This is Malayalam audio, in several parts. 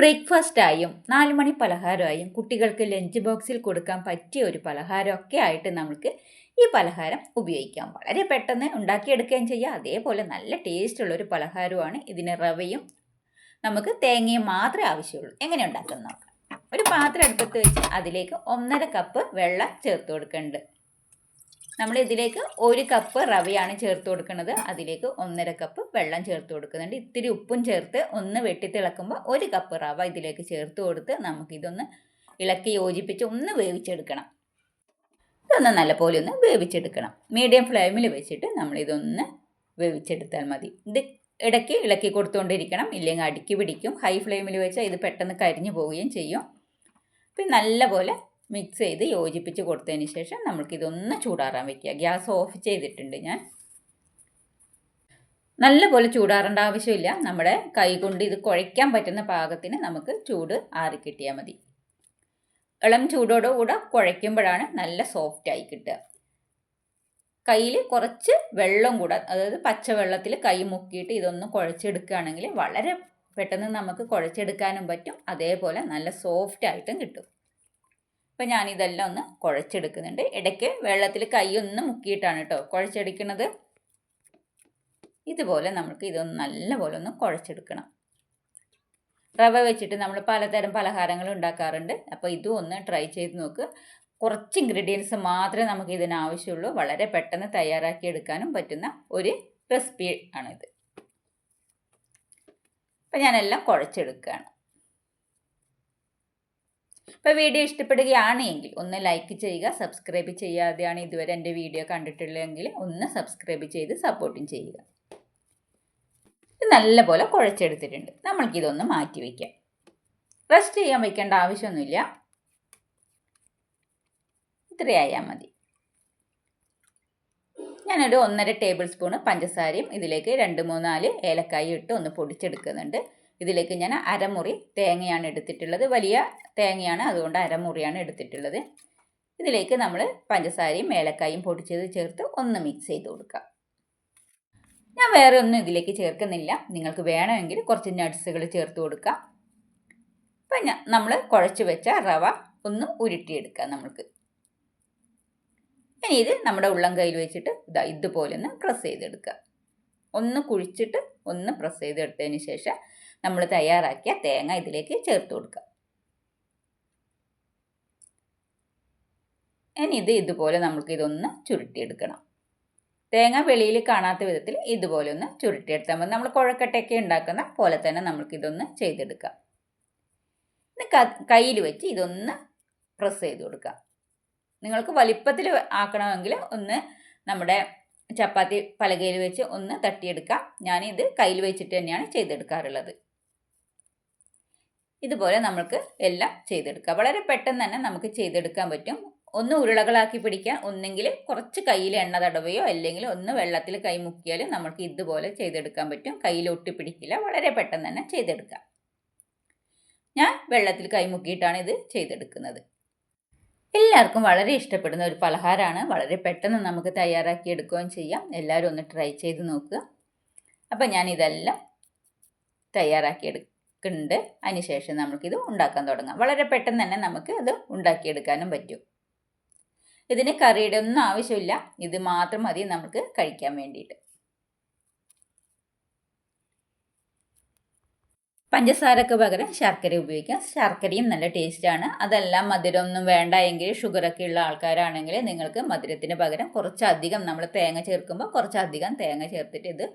ബ്രേക്ക്ഫാസ്റ്റായും നാല് മണി പലഹാരമായും കുട്ടികൾക്ക് ലഞ്ച് ബോക്സിൽ കൊടുക്കാൻ പറ്റിയ ഒരു പലഹാരമൊക്കെ ആയിട്ട് നമുക്ക് ഈ പലഹാരം ഉപയോഗിക്കാം. വളരെ പെട്ടെന്ന് ഉണ്ടാക്കിയെടുക്കുകയും ചെയ്യാം. അതേപോലെ നല്ല ടേസ്റ്റുള്ള ഒരു പലഹാരമാണ് ഇതിന് റവയും നമുക്ക് തേങ്ങയും മാത്രമേ ആവശ്യമുള്ളൂ. എങ്ങനെ ഉണ്ടാക്കുന്ന നോക്കാം. ഒരു പാത്രം അടുപ്പത്ത് വെച്ച് അതിലേക്ക് ഒന്നര കപ്പ് വെള്ളം ചേർത്ത് കൊടുക്കുന്നുണ്ട്. നമ്മൾ ഇതിലേക്ക് ഒരു കപ്പ് റവയാണ് ചേർത്ത് കൊടുക്കുന്നത്. അതിലേക്ക് ഒന്നര കപ്പ് വെള്ളം ചേർത്ത് കൊടുക്കുന്നുണ്ട്. ഇത്തിരി ഉപ്പും ചേർത്ത് ഒന്ന് വെട്ടിത്തിളക്കുമ്പോൾ ഒരു കപ്പ് റവ ഇതിലേക്ക് ചേർത്ത് കൊടുത്ത് നമുക്കിതൊന്ന് ഇളക്കി യോജിപ്പിച്ച് ഒന്ന് വേവിച്ചെടുക്കണം. ഇതൊന്ന് നല്ലപോലെ ഒന്ന് വേവിച്ചെടുക്കണം. മീഡിയം ഫ്ലെയിമിൽ വെച്ചിട്ട് നമ്മളിതൊന്ന് വേവിച്ചെടുത്താൽ മതി. ഇത് ഇടയ്ക്ക് ഇളക്കി കൊടുത്തുകൊണ്ടിരിക്കണം ഇല്ലെങ്കിൽ അടുക്കി പിടിക്കും. ഹൈ ഫ്ലെയിമിൽ വെച്ചാൽ ഇത് പെട്ടെന്ന് കരിഞ്ഞു പോവുകയും ചെയ്യും. പിന്നെ നല്ലപോലെ മിക്സ് ചെയ്ത് യോജിപ്പിച്ച് കൊടുത്തതിന് ശേഷം നമുക്കിതൊന്ന് ചൂടാറാൻ വെക്കുക. ഗ്യാസ് ഓഫ് ചെയ്തിട്ടുണ്ട് ഞാൻ. നല്ലപോലെ ചൂടാറേണ്ട ആവശ്യമില്ല. നമ്മുടെ കൈ കൊണ്ട് ഇത് കുഴയ്ക്കാൻ പറ്റുന്ന പാകത്തിന് നമുക്ക് ചൂട് ആറിക്കിട്ടിയാൽ മതി. ഇളം ചൂടോടുകൂടെ കുഴയ്ക്കുമ്പോഴാണ് നല്ല സോഫ്റ്റായി കിട്ടുക. കയ്യിൽ കുറച്ച് വെള്ളം കൂടെ അതായത് പച്ചവെള്ളത്തിൽ കൈ മുക്കിയിട്ട് ഇതൊന്ന് കുഴച്ചെടുക്കുകയാണെങ്കിൽ വളരെ പെട്ടെന്ന് നമുക്ക് കുഴച്ചെടുക്കാനും പറ്റും. അതേപോലെ നല്ല സോഫ്റ്റ് ആയിട്ടും കിട്ടും. അപ്പം ഞാനിതെല്ലാം ഒന്ന് കുഴച്ചെടുക്കുന്നുണ്ട്. ഇടയ്ക്ക് വെള്ളത്തിൽ കൈ ഒന്ന് മുക്കിയിട്ടാണ് കേട്ടോ കുഴച്ചെടുക്കുന്നത്. ഇതുപോലെ നമുക്ക് ഇതൊന്ന് നല്ലപോലെ ഒന്ന് കുഴച്ചെടുക്കണം. റവ വെച്ചിട്ട് നമ്മൾ പലതരം പലഹാരങ്ങൾ ഉണ്ടാക്കാറുണ്ട്. അപ്പോൾ ഇതും ഒന്ന് ട്രൈ ചെയ്ത് നോക്ക്. കുറച്ച് ഇൻഗ്രീഡിയൻസ് മാത്രമേ നമുക്ക് ഇതിന് ആവശ്യമുള്ളൂ വളരെ പെട്ടെന്ന് തയ്യാറാക്കി എടുക്കാനും പറ്റുന്ന ഒരു റെസിപ്പി ആണിത്. അപ്പം ഞാനെല്ലാം കുഴച്ചെടുക്കുകയാണ്. ഇപ്പോൾ വീഡിയോ ഇഷ്ടപ്പെടുകയാണ് എങ്കിൽ ഒന്ന് ലൈക്ക് ചെയ്യുക സബ്സ്ക്രൈബ് ചെയ്യാതെയാണ് ഇതുവരെ എന്റെ വീഡിയോ കണ്ടിട്ടുള്ളതെങ്കിൽ ഒന്ന് സബ്സ്ക്രൈബ് ചെയ്ത് സപ്പോർട്ടും ചെയ്യുക. ഇത് നല്ലപോലെ കുഴച്ചെടുത്തിട്ടുണ്ട്. നമ്മൾക്കിതൊന്ന് മാറ്റി വയ്ക്കാം റെസ്റ്റ് ചെയ്യാൻ വയ്ക്കേണ്ട ആവശ്യമൊന്നുമില്ല. ഇത്രയായാൽ മതി. ഞാനൊരു ഒന്നര ടേബിൾ സ്പൂണ് പഞ്ചസാരയും ഇതിലേക്ക് രണ്ട് മൂന്നാൽ ഏലക്കായും ഇട്ട് ഒന്ന് പൊടിച്ചെടുക്കുന്നുണ്ട്. ഇതിലേക്ക് ഞാൻ അരമുറി തേങ്ങയാണ് എടുത്തിട്ടുള്ളത്. വലിയ തേങ്ങയാണ് അതുകൊണ്ട് അരമുറിയാണ് എടുത്തിട്ടുള്ളത്. ഇതിലേക്ക് നമ്മൾ പഞ്ചസാരയും ഏലക്കായും പൊടിച്ചത് ചേർത്ത് ഒന്ന് മിക്സ് ചെയ്ത് കൊടുക്കാം. ഞാൻ വേറെ ഒന്നും ഇതിലേക്ക് ചേർക്കുന്നില്ല. നിങ്ങൾക്ക് വേണമെങ്കിൽ കുറച്ച് നട്ട്സുകൾ ചേർത്ത് കൊടുക്കാം. അപ്പം നമ്മൾ കുഴച്ച് വെച്ച റവ ഒന്ന് ഉരുട്ടിയെടുക്കാം നമുക്ക് ഇനി ഇത് നമ്മുടെ ഉള്ളം കയ്യിൽ വെച്ചിട്ട് ഇതാ ഇതുപോലെ ഒന്ന് പ്രസ് ചെയ്തെടുക്കുക ഒന്ന് കുഴിച്ചിട്ട് ഒന്ന് പ്രസ് ചെയ്തെടുത്തതിന് ശേഷം നമ്മൾ തയ്യാറാക്കിയ തേങ്ങ ഇതിലേക്ക് ചേർത്ത് കൊടുക്കുക. ഇനി ഇത് ഇതുപോലെ നമുക്ക് ഇതൊന്ന് ചുരുട്ടിയെടുക്കണം. തേങ്ങ വെളിയിൽ കാണാത്ത വിധത്തിൽ ഇതുപോലെ ഒന്ന് ചുരുട്ടിയെടുത്താൽ മതി. നമ്മൾ കുഴക്കട്ടയൊക്കെ ഉണ്ടാക്കുന്ന പോലെ തന്നെ നമുക്ക് നമുക്കിതൊന്ന് ചെയ്തെടുക്കാം. കയ്യിൽ വെച്ച് ഇതൊന്ന് പ്രസ് ചെയ്ത് കൊടുക്കുക. നിങ്ങൾക്ക് വലിപ്പത്തിൽ ആക്കണമെങ്കിൽ ഒന്ന് നമ്മുടെ ചപ്പാത്തി പലകയിൽ വെച്ച് ഒന്ന് തട്ടിയെടുക്കാം. ഞാനിത് കയ്യിൽ വെച്ചിട്ട് തന്നെയാണ് ചെയ്തെടുക്കാറുള്ളത്. ഇതുപോലെ നമ്മൾക്ക് എല്ലാം ചെയ്തെടുക്കാം. വളരെ പെട്ടെന്ന് തന്നെ നമുക്ക് ചെയ്തെടുക്കാൻ പറ്റും. ഒന്ന് ഉരുളകളാക്കി പിടിക്കാൻ ഒന്നെങ്കിൽ കുറച്ച് കയ്യിൽ എണ്ണ തടവുകയോ അല്ലെങ്കിൽ ഒന്ന് വെള്ളത്തിൽ കൈ മുക്കിയാൽ നമുക്ക് ഇതുപോലെ ചെയ്തെടുക്കാൻ പറ്റും. കയ്യിൽ ഒട്ടിപ്പിടിക്കില്ല വളരെ പെട്ടെന്ന് തന്നെ ചെയ്തെടുക്കാം. ഞാൻ വെള്ളത്തിൽ കൈ മുക്കിയിട്ടാണ് ഇത് ചെയ്തെടുക്കുന്നത്. എല്ലാവർക്കും വളരെ ഇഷ്ടപ്പെടുന്ന ഒരു പലഹാരമാണ്. വളരെ പെട്ടെന്ന് നമുക്ക് തയ്യാറാക്കി എടുക്കുകയും ചെയ്യാം. എല്ലാവരും ഒന്ന് ട്രൈ ചെയ്ത് നോക്കുക. അപ്പം ഞാൻ ഇതെല്ലാം തയ്യാറാക്കി എടുക്കുന്നുണ്ട് അതിനുശേഷം നമുക്കിത് ഉണ്ടാക്കാൻ തുടങ്ങാം. വളരെ പെട്ടെന്ന് തന്നെ നമുക്ക് അത് ഉണ്ടാക്കിയെടുക്കാനും പറ്റും. ഇതിന് കറിയുടെ ഒന്നും ആവശ്യമില്ല. ഇത് മാത്രം മതി നമുക്ക് കഴിക്കാൻ വേണ്ടിയിട്ട്. പഞ്ചസാരക്ക് പകരം ശർക്കര ഉപയോഗിക്കാം. ശർക്കരയും നല്ല ടേസ്റ്റാണ് അതെല്ലാം മധുരമൊന്നും വേണ്ട. എങ്കിൽ ഷുഗറൊക്കെ ഉള്ള ആൾക്കാരാണെങ്കിൽ നിങ്ങൾക്ക് മധുരത്തിന് പകരം കുറച്ചധികം നമ്മൾ തേങ്ങ ചേർക്കുമ്പോൾ കുറച്ചധികം തേങ്ങ ചേർത്തിട്ട് ഇത്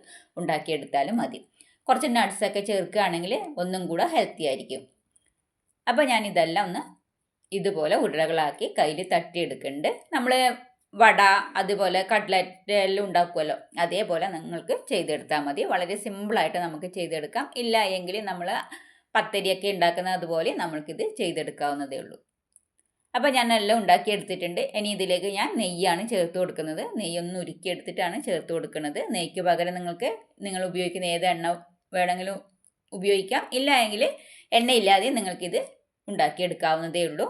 ഉണ്ടാക്കിയെടുത്താലും മതി. കുറച്ച് നട്ട്സൊക്കെ ചേർക്കുകയാണെങ്കിൽ ഒന്നും കൂടെ ഹെൽത്തി ആയിരിക്കും. അപ്പോൾ ഞാൻ ഇതെല്ലാം ഒന്ന് ഇതുപോലെ ഉരുളകളാക്കി കയ്യിൽ തട്ടിയെടുക്കുന്നുണ്ട്. നമ്മൾ വട അതുപോലെ കട്ട്ലറ്റ് എല്ലാം ഉണ്ടാക്കുമല്ലോ. അതേപോലെ നിങ്ങൾക്ക് ചെയ്തെടുത്താൽ മതി. വളരെ സിമ്പിളായിട്ട് നമുക്ക് ചെയ്തെടുക്കാം. ഇല്ല എങ്കിൽ നമ്മൾ പത്തരിയൊക്കെ ഉണ്ടാക്കുന്ന അതുപോലെ നമ്മൾക്കിത് ചെയ്തെടുക്കാവുന്നതേ ഉള്ളൂ. അപ്പോൾ ഞാൻ എല്ലാം ഉണ്ടാക്കി എടുത്തിട്ടുണ്ട് ഇനി ഇതിലേക്ക് ഞാൻ നെയ്യാണ് ചേർത്ത് കൊടുക്കുന്നത്. നെയ്യൊന്ന് ഉരുക്കിയെടുത്തിട്ടാണ് ചേർത്ത് കൊടുക്കുന്നത്. നെയ്ക്ക് പകരം നിങ്ങൾക്ക് നിങ്ങൾ ഉപയോഗിക്കുന്ന ഏത് എണ്ണ വേണമെങ്കിലും ഉപയോഗിക്കാം. ഇല്ല എങ്കിൽ എണ്ണയില്ലാതെ നിങ്ങൾക്കിത് ഉണ്ടാക്കിയെടുക്കാവുന്നതേ ഉള്ളൂ.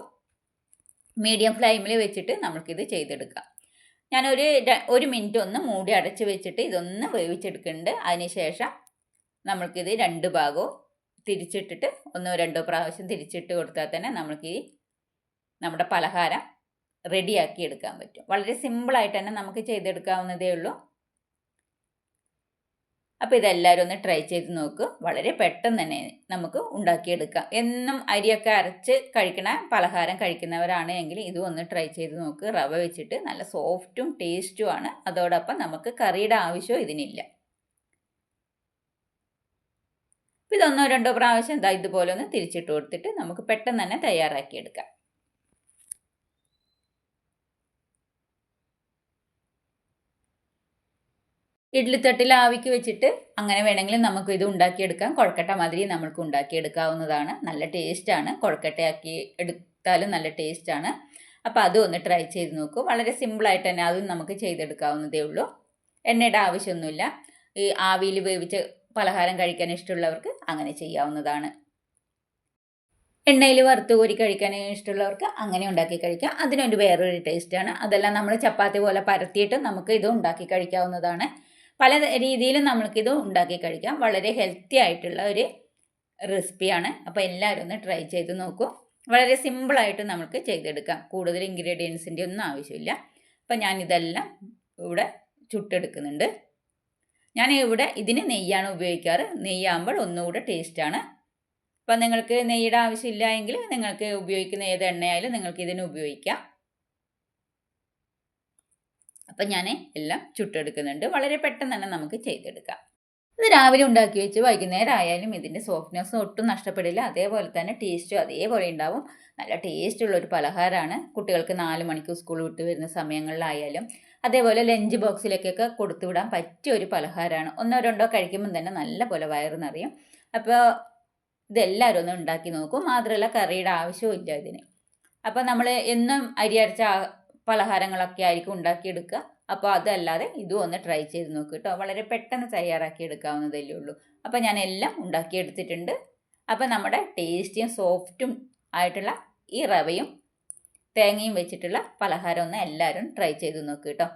മീഡിയം ഫ്ലെയിമിൽ വെച്ചിട്ട് നമുക്കിത് ചെയ്തെടുക്കാം. ഞാനൊരു ഒരു മിനിറ്റ് ഒന്ന് മൂടി അടച്ച് വെച്ചിട്ട് ഇതൊന്ന് വേവിച്ചെടുക്കുന്നുണ്ട്. അതിനുശേഷം നമ്മൾക്കിത് രണ്ട് ഭാഗവും തിരിച്ചിട്ടിട്ട് ഒന്നോ രണ്ടോ പ്രാവശ്യം തിരിച്ചിട്ട് കൊടുത്താൽ തന്നെ നമുക്ക് ഈ നമ്മുടെ പലഹാരം റെഡിയാക്കി എടുക്കാൻ പറ്റും. വളരെ സിമ്പിളായിട്ട് തന്നെ നമുക്ക് ചെയ്തെടുക്കാവുന്നതേ ഉള്ളൂ. അപ്പോൾ ഇതെല്ലാവരും ഒന്ന് ട്രൈ ചെയ്ത് നോക്ക്. വളരെ പെട്ടെന്ന് തന്നെ നമുക്ക് ഉണ്ടാക്കിയെടുക്കാം. എന്നും അരിയൊക്കെ അരച്ച് കഴിക്കണ പലഹാരം കഴിക്കുന്നവരാണ് എങ്കിൽ ഇതും ഒന്ന് ട്രൈ ചെയ്ത് നോക്ക്. റവ വെച്ചിട്ട് നല്ല സോഫ്റ്റും ടേസ്റ്റുമാണ് അതോടൊപ്പം നമുക്ക് കറിയുടെ ആവശ്യവും ഇതിനില്ല. ഇതൊന്നോ രണ്ടോ പ്രാവശ്യം ഇതാ ഇതുപോലെ ഒന്ന് തിരിച്ചിട്ട് കൊടുത്തിട്ട് നമുക്ക് പെട്ടെന്ന് തന്നെ തയ്യാറാക്കിയെടുക്കാം. ഇഡ്ലിത്തട്ടിൽ ആവിക്ക് വെച്ചിട്ട് അങ്ങനെ വേണമെങ്കിൽ നമുക്ക് ഇത് ഉണ്ടാക്കിയെടുക്കാം. കുഴക്കട്ട മാതിരി നമുക്ക് ഉണ്ടാക്കിയെടുക്കാവുന്നതാണ്. നല്ല ടേസ്റ്റാണ് കുഴക്കട്ടയാക്കി എടുത്താലും നല്ല ടേസ്റ്റാണ് അപ്പോൾ അതും ഒന്ന് ട്രൈ ചെയ്ത് നോക്കൂ. വളരെ സിമ്പിളായിട്ട് തന്നെ അതും നമുക്ക് ചെയ്തെടുക്കാവുന്നതേ ഉള്ളൂ. എണ്ണയുടെ ആവശ്യമൊന്നുമില്ല. ഈ ആവിയിൽ വേവിച്ച് പലഹാരം കഴിക്കാൻ ഇഷ്ടമുള്ളവർക്ക് അങ്ങനെ ചെയ്യാവുന്നതാണ്. എണ്ണയിൽ വറുത്ത് കോരി കഴിക്കാൻ ഇഷ്ടമുള്ളവർക്ക് അങ്ങനെ ഉണ്ടാക്കി കഴിക്കാം. അതിനൊരു വേറൊരു ടേസ്റ്റാണ് അതെല്ലാം നമ്മൾ ചപ്പാത്തി പോലെ പരത്തിയിട്ട് നമുക്ക് ഇത് ഉണ്ടാക്കി കഴിക്കാവുന്നതാണ്. പല രീതിയിലും നമ്മൾക്കിത് ഉണ്ടാക്കി കഴിക്കാം. വളരെ ഹെൽത്തി ആയിട്ടുള്ള ഒരു റെസിപ്പിയാണ് അപ്പോൾ എല്ലാവരും ഒന്ന് ട്രൈ ചെയ്ത് നോക്കൂ. വളരെ സിമ്പിളായിട്ട് നമുക്ക് ചെയ്തെടുക്കാം. കൂടുതൽ ഇൻഗ്രീഡിയൻസിന്റെ ഒന്നും ആവശ്യമില്ല. അപ്പോൾ ഞാനിതെല്ലാം ഇവിടെ ചുട്ടെടുക്കുന്നുണ്ട്. ഞാൻ ഇവിടെ ഇതിന് നെയ്യാണ് ഉപയോഗിക്കാറ്. നെയ്യാകുമ്പോൾ ഒന്നുകൂടെ ടേസ്റ്റാണ് അപ്പോൾ നിങ്ങൾക്ക് നെയ്യുടെ ആവശ്യമില്ല എങ്കിൽ നിങ്ങൾക്ക് ഉപയോഗിക്കുന്ന ഏത് എണ്ണയായാലും നിങ്ങൾക്ക് ഇതിന് ഉപയോഗിക്കാം. അപ്പം ഞാൻ എല്ലാം ചുട്ടെടുക്കുന്നുണ്ട്. വളരെ പെട്ടെന്ന് തന്നെ നമുക്ക് ചെയ്തെടുക്കാം. ഇത് രാവിലെ ഉണ്ടാക്കി വെച്ച് വൈകുന്നേരം ആയാലും ഇതിന്റെ സോഫ്റ്റ്നെസ് ഒട്ടും നഷ്ടപ്പെടില്ല. അതേപോലെ തന്നെ ടേസ്റ്റും അതേപോലെ ഉണ്ടാവും. നല്ല ടേസ്റ്റുള്ള ഒരു പലഹാരമാണ്. കുട്ടികൾക്ക് നാല് മണിക്ക് സ്കൂൾ വിട്ട് വരുന്ന സമയങ്ങളിലായാലും അതേപോലെ ലഞ്ച് ബോക്സിലേക്കൊക്കെ കൊടുത്തു വിടാൻ പറ്റിയ ഒരു പലഹാരമാണ്. ഒന്നോ രണ്ടോ കഴിക്കുമ്പം തന്നെ നല്ല പോലെ വയറ് അപ്പോൾ ഇതെല്ലാവരും ഒന്ന് ഉണ്ടാക്കി നോക്കും. മാത്രമല്ല കറിയുടെ ആവശ്യവും ഇല്ല ഇതിന്. അപ്പോൾ നമ്മൾ എന്നും അരി അരച്ച പലഹാരങ്ങളൊക്കെ ആയിരിക്കും ഉണ്ടാക്കിയെടുക്കുക. അപ്പോൾ അതല്ലാതെ ഇതും ഒന്ന് ട്രൈ ചെയ്ത് നോക്കുക കേട്ടോ വളരെ പെട്ടെന്ന് തയ്യാറാക്കി എടുക്കാവുന്നതല്ലേ ഉള്ളൂ. അപ്പോൾ ഞാൻ എല്ലാം ഉണ്ടാക്കിയെടുത്തിട്ടുണ്ട്. അപ്പോൾ നമ്മുടെ ടേസ്റ്റിയും സോഫ്റ്റും ആയിട്ടുള്ള ഈ റവയും തേങ്ങയും വെച്ചിട്ടുള്ള പലഹാരം ഒന്ന് എല്ലാവരും ട്രൈ ചെയ്ത് നോക്കുക കേട്ടോ